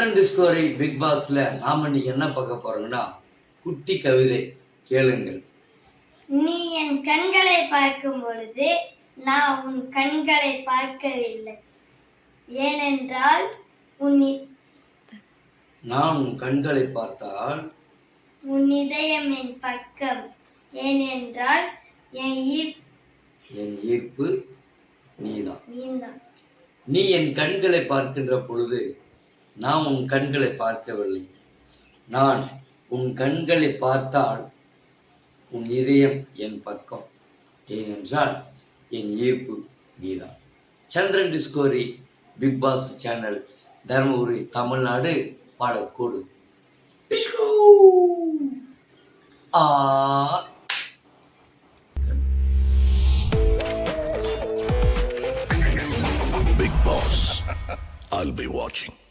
Discovery big பாஸ்ல நாம இன்னைக்கு என்ன பார்க்க போறோம்னா குட்டி கவிதை கேளுங்கள். நீ என் கண்களை பார்க்கும் பொழுது நான் உன் கண்களை பார்க்கவில்லை. ஏனென்றால் உன் இ- நான் உன் கண்களை பார்த்தால் உன் இதயம் என் பக்கம். ஏனென்றால் என் ஈர்ப்பு என் ஈர்ப்பு நீதான். நீந்தான். நீ என் கண்களை பார்க்கின்ற பொழுது நான் உன் கண்களை பார்க்கவில்லை. நான் உன் கண்களை பார்த்தால் உன் இதயம் என் பக்கம். ஏனென்றால் என் ஈர்ப்பு நீதான். Chandran டிஸ்கோரி Big Boss channel Dharmapuri Tamil Nadu Palacode. Ah! Big Boss. I'll be watching.